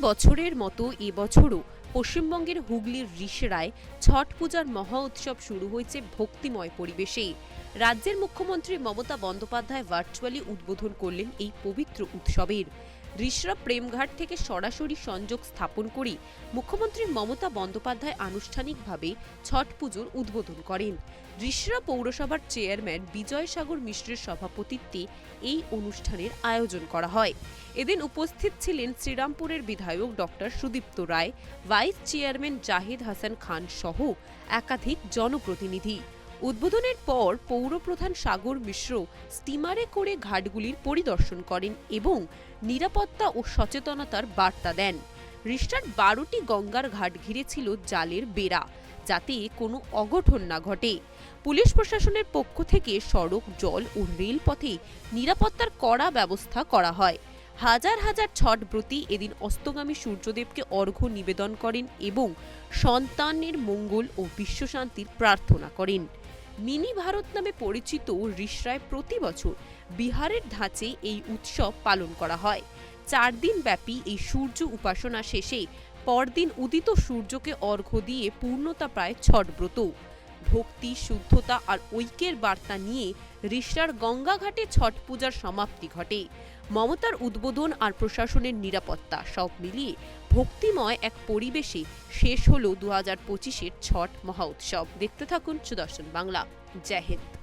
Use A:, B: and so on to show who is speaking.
A: বছরের মতো এবছরও পশ্চিমবঙ্গের হুগলির রিসরায় ছট পূজার মহা উৎসব শুরু হয়েছে ভক্তিময় পরিবেশে। রাজ্যের মুখ্যমন্ত্রী মমতা বন্দ্যোপাধ্যায় ভার্চুয়ালি উদ্বোধন করলেন এই পবিত্র উৎসবের। রিসরা প্রেমঘাট থেকে সরাসরি সংযোগ স্থাপন করে মুখ্যমন্ত্রী মমতা বন্দ্যোপাধ্যায় আনুষ্ঠানিকভাবে ছট পুজোর উদ্বোধন করেন। ঋষরা পৌরসভার চেয়ারম্যান বিজয় সাগর মিশ্রের সভাপতিত্বে এই অনুষ্ঠানের আয়োজন করা হয়। এদিন উপস্থিত ছিলেন শ্রীরামপুরের বিধায়ক doctor Sudipta Roy, vice chairman Zahid Hasan Khan সহ একাধিক জনপ্রতিনিধি। উদ্বোধনের পর পৌরপ্রধান সাগর মিশ্র স্টিমারে করে ঘাটগুলির পরিদর্শন করেন এবং নিরাপত্তা ও সচেতনতার বার্তা দেন। রিস্টার বারোটি গঙ্গার ঘাট ঘিরে ছিল জালের বেড়া, যাতে কোনো অঘটন না ঘটে। পুলিশ প্রশাসনের পক্ষ থেকে সড়ক, জল ও রেলপথে নিরাপত্তার কড়া ব্যবস্থা করা হয়। হাজার হাজার ছটব্রতী এদিন অস্তগামী সূর্যদেবকে অর্ঘ্য নিবেদন করেন এবং সন্তানের মঙ্গল ও বিশ্বশান্তির প্রার্থনা করেন। মিনি ভারত নামে পরিচিত রিসরায় প্রতি বছর বিহারের ধাঁচে এই উৎসব পালন করা হয়। চার দিন ব্যাপী এই সূর্য উপাসনা শেষে পরদিন উদিত সূর্যকে অর্ঘ্য দিয়ে পূর্ণতা প্রায় ছটব্রত ভক্তি, শুদ্ধতা আর ঐক্যের বার্তা নিয়ে রিষ্টার গঙ্গাঘাটে ছট পূজার সমাপ্তি ঘটে। মমতার উদ্বোধন আর প্রশাসনের নিরাপত্তা সব মিলিয়ে ভক্তিময় এক পরিবেশে শেষ হল দু হাজার পঁচিশের ছট মহা উৎসব। দেখতে থাকুন সুদর্শন বাংলা। জয় হিন্দ।